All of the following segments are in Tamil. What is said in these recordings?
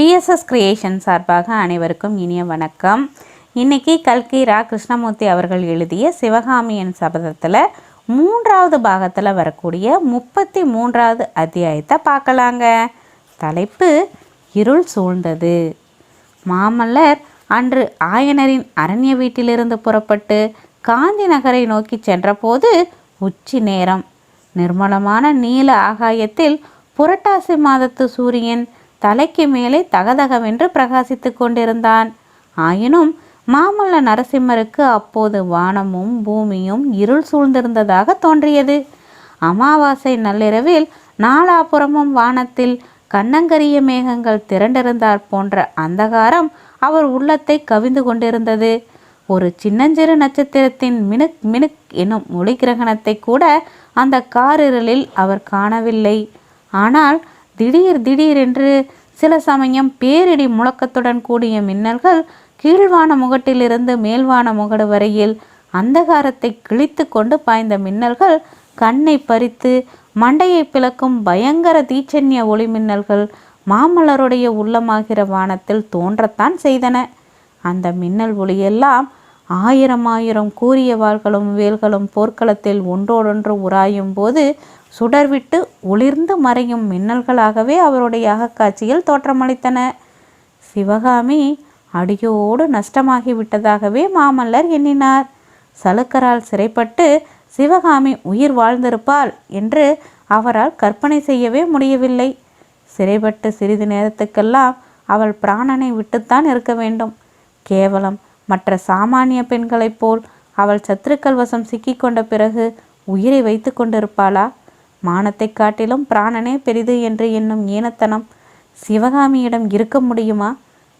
பிஎஸ்எஸ் கிரியேஷன் சார்பாக அனைவருக்கும் இனிய வணக்கம். இன்னைக்கு கல்கி ரா கிருஷ்ணமூர்த்தி அவர்கள் எழுதிய சிவகாமியின் சபதத்தில் மூன்றாவது பாகத்தில் வரக்கூடிய முப்பத்தி மூன்றாவது அத்தியாயத்தை பார்க்கலாங்க. தலைப்பு இருள் சூழ்ந்தது. மாமல்லர் அன்று ஆயனரின் அரண்ய வீட்டிலிருந்து புறப்பட்டு காந்தி நகரை நோக்கி சென்றபோது உச்சி நேரம். நிர்மலமான நீல ஆகாயத்தில் புரட்டாசி மாதத்து சூரியன் தலைக்கு மேலே தகதகவென்று பிரகாசித்துக் கொண்டிருந்தான். ஆயினும் மாமல்ல நரசிம்மருக்கு அப்போது வானமும் பூமியும் இருள் சூழ்ந்திருந்ததாக தோன்றியது. அமாவாசை நள்ளிரவில் நாலாபுறமும் வானத்தில் கண்ணங்கரிய மேகங்கள் திரண்டிருந்தார் போன்ற அந்தகாரம் அவர் உள்ளத்தை கவிந்து கொண்டிருந்தது. ஒரு சின்னஞ்சிறு நட்சத்திரத்தின் மினுக் மினுக் எனும் ஒளி கிரகணத்தை கூட அந்த காரிருளில் அவர் காணவில்லை. ஆனால் திடீர் திடீரென்று சில சமயம் பேரிடி முழக்கத்துடன் கூடிய மின்னல்கள் கீழ்வான முகட்டிலிருந்து மேல்வான முகடு வரையில் அந்தகாரத்தை கிழித்து கொண்டு பாய்ந்த மின்னல்கள் கண்ணை பறித்து மண்டையை பிளக்கும் பயங்கர தீச்சன்ய ஒளி மின்னல்கள் மாமல்லருடைய உள்ளமாகிற வானத்தில் தோன்றத்தான் செய்தன. அந்த மின்னல் ஒளியெல்லாம் ஆயிரம் ஆயிரம் கூரிய வாள்களும் வேல்களும் போர்க்களத்தில் ஒன்றோடொன்று உராயும் போது சுடர்விட்டு ஒளிர்ந்து மறையும் மின்னல்களாகவே அவருடைய அகக்காட்சியில் தோற்றமளித்தன. சிவகாமி அடியோடு நஷ்டமாகிவிட்டதாகவே மாமல்லர் எண்ணினார். சலுக்கரால் சிறைப்பட்டு சிவகாமி உயிர் வாழ்ந்திருப்பாள் என்று அவரால் கற்பனை செய்யவே முடியவில்லை. சிறைப்பட்டு சிறிது நேரத்துக்கெல்லாம் அவள் பிராணனை விட்டுத்தான் இருக்க வேண்டும். கேவலம் மற்ற சாமானிய பெண்களைப் போல் அவள் சத்துருக்கள் வசம் சிக்கிக்கொண்ட பிறகு உயிரை வைத்து கொண்டிருப்பாளா? மானத்தைக் காட்டிலும் பிராணனே பெரிது என்று எண்ணும் ஈனத்தனம் சிவகாமியிடம் இருக்க முடியுமா?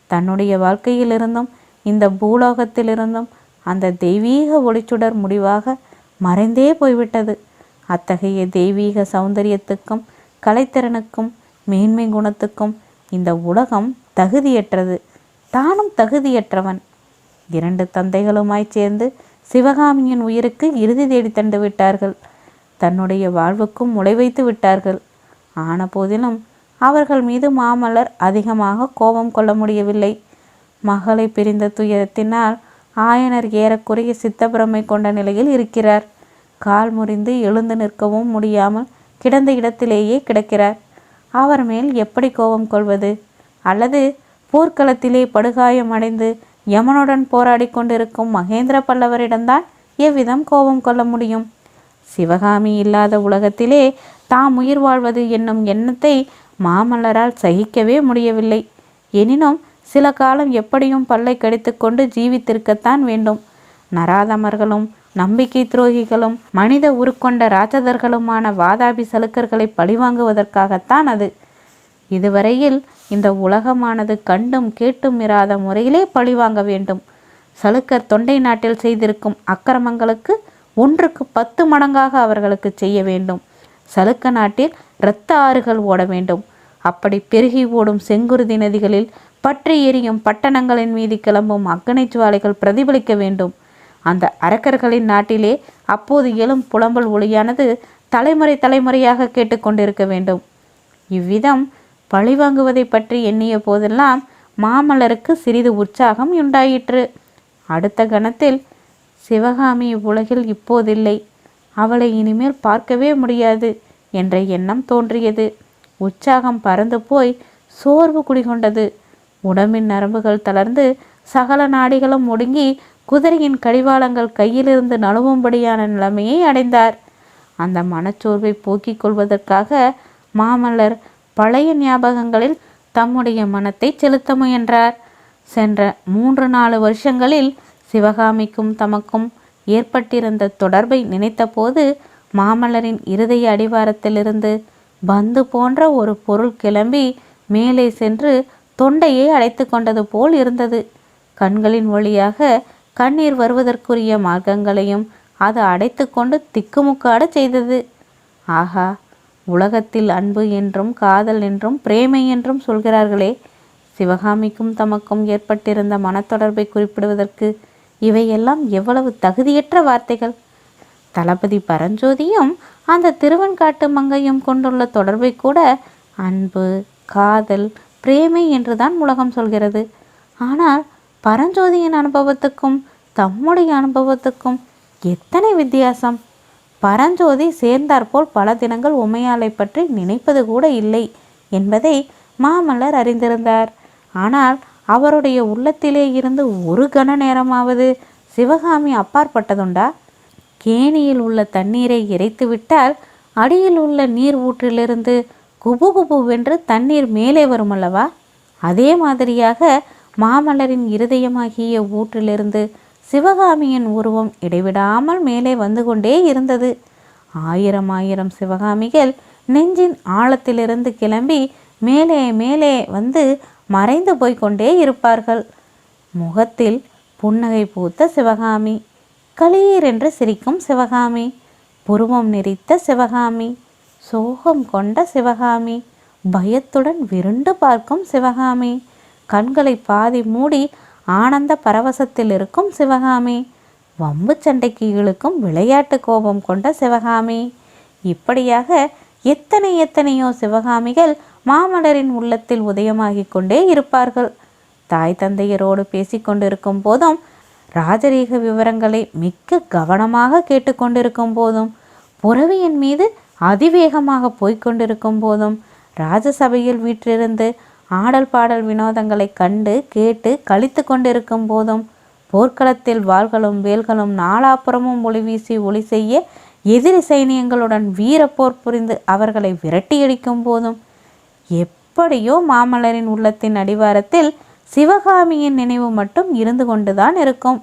தன்னுடைய வாழ்க்கையிலிருந்தும் இந்த பூலோகத்திலிருந்தும் அந்த தெய்வீக ஒளிச்சுடர் முடிவாக மறைந்தே போய்விட்டது. அத்தகைய தெய்வீக சௌந்தரியத்துக்கும் கலைத்திறனுக்கும் மேன்மை குணத்துக்கும் இந்த உலகம் தகுதியற்றது. தானும் தகுதியற்றவன். இரண்டு தந்தைகளுமாய் சேர்ந்து சிவகாமியின் உயிருக்கு இறுதி தேடி தந்து விட்டார்கள். தன்னுடைய வாழ்வுக்கும் முளை வைத்து விட்டார்கள். ஆன போதிலும் அவர்கள் மீது மாமல்லர் அதிகமாக கோபம் கொள்ள முடியவில்லை. மகளை பிரிந்த துயரத்தினால் ஆயனர் ஏறக்குறைய சித்தப்பிரமை கொண்ட நிலையில் இருக்கிறார். கால் முறிந்து எழுந்து நிற்கவும் முடியாமல் கிடந்த இடத்திலேயே கிடக்கிறார். அவர் மேல் எப்படி கோபம் கொள்வது? அல்லது போர்க்களத்திலே படுகாயமடைந்து யமனுடன் போராடி கொண்டிருக்கும் மகேந்திர பல்லவரிடம்தான் எவ்விதம் கோபம் கொள்ள முடியும்? சிவகாமி இல்லாத உலகத்திலே தாம் உயிர் வாழ்வது என்னும் எண்ணத்தை மாமல்லரால் சகிக்கவே முடியவில்லை. எனினும் சில காலம் எப்படியும் பல்லை கடித்துக்கொண்டு ஜீவித்திருக்கத்தான் வேண்டும். நராதமர்களும் நம்பிக்கை துரோகிகளும் மனித உருக்கொண்ட ராட்சதர்களுமான வாதாபி சலுக்கர்களை பழிவாங்குவதற்காகத்தான் அது. இதுவரையில் இந்த உலகமானது கண்டும் கேட்டும் இராத முறையிலே பழிவாங்க வேண்டும். சலுக்கர் தொண்டை நாட்டில் செய்திருக்கும் அக்கிரமங்களுக்கு ஒன்றுக்கு பத்து மடங்காக அவர்களுக்கு செய்ய வேண்டும். சலுக்க நாட்டில் இரத்த ஆறுகள் ஓட வேண்டும். அப்படி பெருகி ஓடும் செங்குருதி நதிகளில் பற்றி எரியும் பட்டணங்களின் மீது கிளம்பும் அக்கனை ஜுவாலைகள் பிரதிபலிக்க வேண்டும். அந்த அரக்கர்களின் நாட்டிலே அப்போது எழும் புலம்பல் ஒளியானது தலைமுறை தலைமுறையாக கேட்டுக்கொண்டிருக்க வேண்டும். இவ்விதம் பழிவாங்குவதை பற்றி எண்ணிய போதெல்லாம் மாமலருக்கு சிறிது உற்சாகம் உண்டாயிற்று. அடுத்த கணத்தில் சிவகாமி உலகில் இப்போதில்லை. அவளை இனிமேல் பார்க்கவே முடியாது என்ற எண்ணம் தோன்றியது. உற்சாகம் பறந்து போய் சோர்வு குடிகொண்டது. உடம்பின் நரம்புகள் தளர்ந்து சகல நாடிகளும் ஒடுங்கி குதிரையின் கடிவாளங்கள் கையிலிருந்து நழுவும்படியான நிலைமையை அடைந்தார். அந்த மனச்சோர்வை போக்கிக் கொள்வதற்காக மாமல்லர் பழைய ஞாபகங்களில் தம்முடைய மனத்தை செலுத்த முயன்றார். சென்ற மூன்று நாலு வருஷங்களில் சிவகாமிக்கும் தமக்கும் ஏற்பட்டிருந்த தொடர்பை நினைத்தபோது மாமல்லரின் இருதய அடிவாரத்திலிருந்து பந்து போன்ற ஒரு பொருள் கிளம்பி மேலே சென்று தொண்டையை அடைத்து கொண்டது போல் இருந்தது. கண்களின் வழியாக கண்ணீர் வருவதற்குரிய மார்க்கங்களையும் அது அடைத்து கொண்டு திக்குமுக்காட செய்தது. ஆஹா உலகத்தில் அன்பு என்றும் காதல் என்றும் பிரேமை என்றும் சொல்கிறார்களே. சிவகாமிக்கும் தமக்கும் ஏற்பட்டிருந்த மனத்தொடர்பை குறிப்பிடுவதற்கு இவையெல்லாம் எவ்வளவு தகுதியற்ற வார்த்தைகள். தளபதி பரஞ்சோதியும் அந்த திருவன்காட்டு மங்கையும் கொண்டுள்ள தொடர்பை கூட அன்பு காதல் பிரேமை என்றுதான் உலகம் சொல்கிறது. ஆனால் பரஞ்சோதியின் அனுபவத்துக்கும் தம்முடைய அனுபவத்துக்கும் எத்தனை வித்தியாசம்? பரஞ்சோதி சேர்ந்தாற்போல் பல தினங்கள் உமையாலை பற்றி நினைப்பது கூட இல்லை என்பதை மாமல்லர் அறிந்திருந்தார். ஆனால் அவருடைய உள்ளத்திலே இருந்து ஒரு கன நேரமாவது சிவகாமி அப்பாற்பட்டதுண்டா? கேணியில் உள்ள தண்ணீரை இறைத்துவிட்டால் அடியில் உள்ள நீர் ஊற்றிலிருந்து குபு குபுவென்று தண்ணீர் மேலே வருமல்லவா அதே மாதிரியாக மாமல்லரின் இருதயமாகிய ஊற்றிலிருந்து சிவகாமியின் உருவம் இடைவிடாமல் மேலே வந்து கொண்டே இருந்தது. ஆயிரம் ஆயிரம் சிவகாமிகள் நெஞ்சின் ஆழத்திலிருந்து கிளம்பி மேலே மேலே வந்து மறைந்து போய்கொண்டே இருப்பார்கள். முகத்தில் புன்னகை பூத்த சிவகாமி களீர் என்று சிரிக்கும் சிவகாமி புருவம் நெறித்த சிவகாமி சோகம் கொண்ட சிவகாமி பயத்துடன் விருண்டு பார்க்கும் சிவகாமி கண்களை பாதி மூடி ஆனந்த பரவசத்தில் இருக்கும் சிவகாமி. வம்பு சண்டைக்கு இழுக்கும் விளையாட்டு கோபம் கொண்ட சிவகாமி. இப்படியாக எத்தனை எத்தனையோ சிவகாமிகள் மாமலரின் உள்ளத்தில் உதயமாகிக் கொண்டே இருப்பார்கள். தாய் தந்தையரோடு பேசிக்கொண்டிருக்கும் போதும் ராஜரீக விவரங்களை மிக்க கவனமாக கேட்டுக்கொண்டிருக்கும் போதும் புறவியின் மீது அதிவேகமாக போய்கொண்டிருக்கும் போதும் ராஜசபையில் வீற்றிருந்து ஆடல் பாடல் வினோதங்களை கண்டு கேட்டு கழித்து கொண்டிருக்கும் போதும் போர்க்களத்தில் வாள்களும் வேல்களும் நாலாப்புறமும் ஒளி வீசி ஒளி செய்ய எதிரி சைனியங்களுடன் வீரப்போர் புரிந்து அவர்களை விரட்டியடிக்கும் போதும் எப்படியோ மாமல்லரின் உள்ளத்தின் அடிவாரத்தில் சிவகாமியின் நினைவு மட்டும் இருந்து கொண்டுதான் இருக்கும்.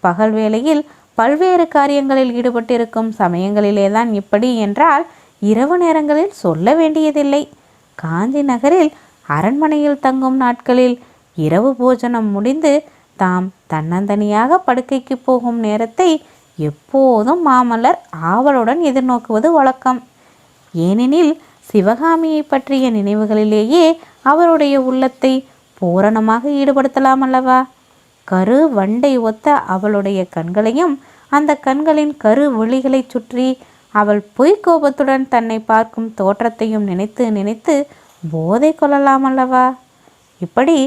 பகல் வேளையில் பல்வேறு காரியங்களில் ஈடுபட்டிருக்கும் சமயங்களிலேதான் இப்படி என்றால் இரவு நேரங்களில் சொல்ல வேண்டியதில்லை. காஞ்சி நகரில் அரண்மனையில் தங்கும் நாட்களில் இரவு போஜனம் முடிந்து தாம் தன்னந்தனியாக படுக்கைக்கு போகும் நேரத்தை எப்போதும் மாமல்லர் ஆவலுடன் எதிர்நோக்குவது வழக்கம். ஏனெனில் சிவகாமியை பற்றிய நினைவுகளிலேயே அவருடைய உள்ளத்தை பூரணமாக ஈடுபடுத்தலாம் அல்லவா? கரு வண்டை ஒத்த அவளுடைய கண்களையும் அந்த கண்களின் கரு விழிகளை சுற்றி அவள் பொய்க் கோபத்துடன் தன்னை பார்க்கும் தோற்றத்தையும் நினைத்து நினைத்து போதை கொள்ளலாம் அல்லவா இப்படி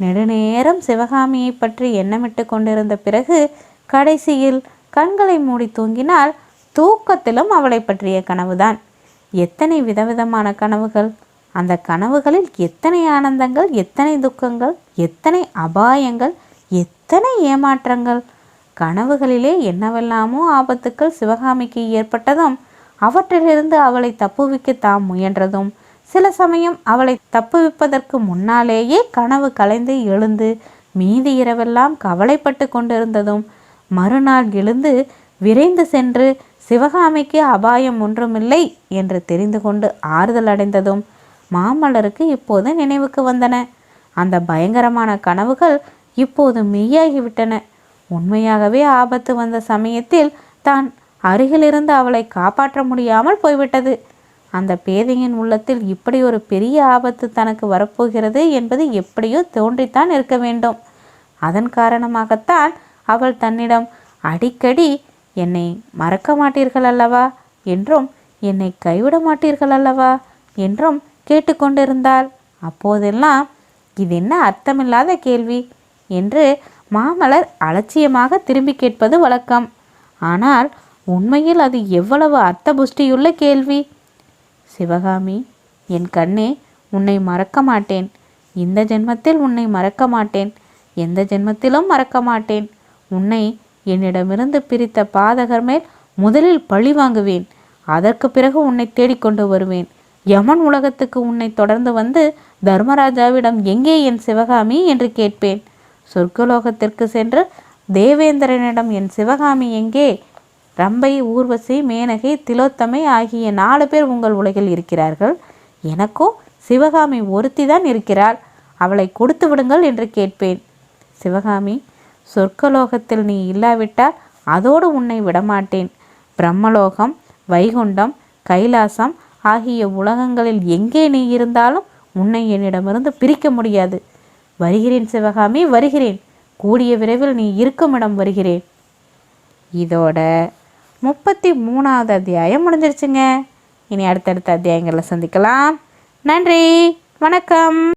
நெடுநேரம் சிவகாமியை பற்றி எண்ணமிட்டு கொண்டிருந்த பிறகு கடைசியில் கண்களை மூடி தூங்கினால் தூக்கத்திலும் அவளை பற்றிய கனவுதான். எத்தனை விதவிதமான கனவுகள்? அந்த கனவுகளில் எத்தனை ஆனந்தங்கள் எத்தனை துக்கங்கள் எத்தனை அபாயங்கள் எத்தனை ஏமாற்றங்கள்? கனவுகளிலே என்னவெல்லாமோ ஆபத்துக்கள் சிவகாமிக்கு ஏற்பட்டதும் அவற்றிலிருந்து அவளை தப்புவிக்க தாம் முயன்றதும் சில சமயம் அவளை தப்புவிப்பதற்கு முன்னாலேயே கனவு கலைந்து எழுந்து மீதி இரவெல்லாம் கவலைப்பட்டு கொண்டிருந்ததும் மறுநாள் எழுந்து விரைந்து சென்று சிவகாமிக்கு அபாயம் ஒன்றுமில்லை என்று தெரிந்து கொண்டு ஆறுதல் அடைந்ததும் மாமல்லருக்கு இப்போது நினைவுக்கு வந்தன. அந்த பயங்கரமான கனவுகள் இப்போது மெய்யாகிவிட்டன. உண்மையாகவே ஆபத்து வந்த சமயத்தில் தான் அருகிலிருந்து அவளை காப்பாற்ற முடியாமல் போய்விட்டது. அந்த பேதையின் உள்ளத்தில் இப்படி ஒரு பெரிய ஆபத்து தனக்கு வரப்போகிறது என்பது எப்படியோ தோன்றித்தான் இருக்க வேண்டும். அதன் காரணமாகத்தான் அவள் தன்னிடம் அடிக்கடி என்னை மறக்க மாட்டீர்கள் அல்லவா? என்றும் என்னை கைவிட மாட்டீர்கள் அல்லவா? என்றும் கேட்டுக்கொண்டிருந்தாள் அப்போதெல்லாம் இது என்ன அர்த்தமில்லாத கேள்வி? என்று மாமலர் அலட்சியமாக திரும்பி கேட்பது வழக்கம். ஆனால் உண்மையில் அது எவ்வளவு அர்த்த புஷ்டியுள்ள கேள்வி? சிவகாமி என் கண்ணே உன்னை மறக்க மாட்டேன். இந்த ஜென்மத்தில் உன்னை மறக்க மாட்டேன். எந்த ஜென்மத்திலும் மறக்க மாட்டேன். உன்னை என்னிடமிருந்து பிரித்த பாதகர் மேல் முதலில் பழி வாங்குவேன். அதற்கு பிறகு உன்னை தேடிக்கொண்டு வருவேன். யமன் உலகத்துக்கு உன்னை தொடர்ந்து வந்து தர்மராஜாவிடம் எங்கே என் சிவகாமி? என்று கேட்பேன். சொர்க்கலோகத்திற்கு சென்று தேவேந்திரனிடம் என் சிவகாமி எங்கே? ரம்பை ஊர்வசி மேனகை திலோத்தமை ஆகிய நாலு பேர் உங்கள் உலகில் இருக்கிறார்கள். எனக்கோ சிவகாமி ஒருத்தி தான் இருக்கிறாள். அவளை கொடுத்து விடுங்கள் என்று கேட்பேன். சிவகாமி சொர்க்கலோகத்தில் நீ இல்லாவிட்டால் அதோடு உன்னை விடமாட்டேன். பிரம்மலோகம் வைகுண்டம் கைலாசம் ஆகிய உலகங்களில் எங்கே நீ இருந்தாலும் உன்னை என்னிடமிருந்து பிரிக்க முடியாது. வருகிறேன் சிவகாமி வருகிறேன். கூடிய விரைவில் நீ இருக்கும் இடம் வருகிறேன். இதோட முப்பத்தி மூணாவது அத்தியாயம் முடிஞ்சிருச்சுங்க. இனி அடுத்தடுத்த அத்தியாயங்களில் சந்திக்கலாம். நன்றி. வணக்கம்.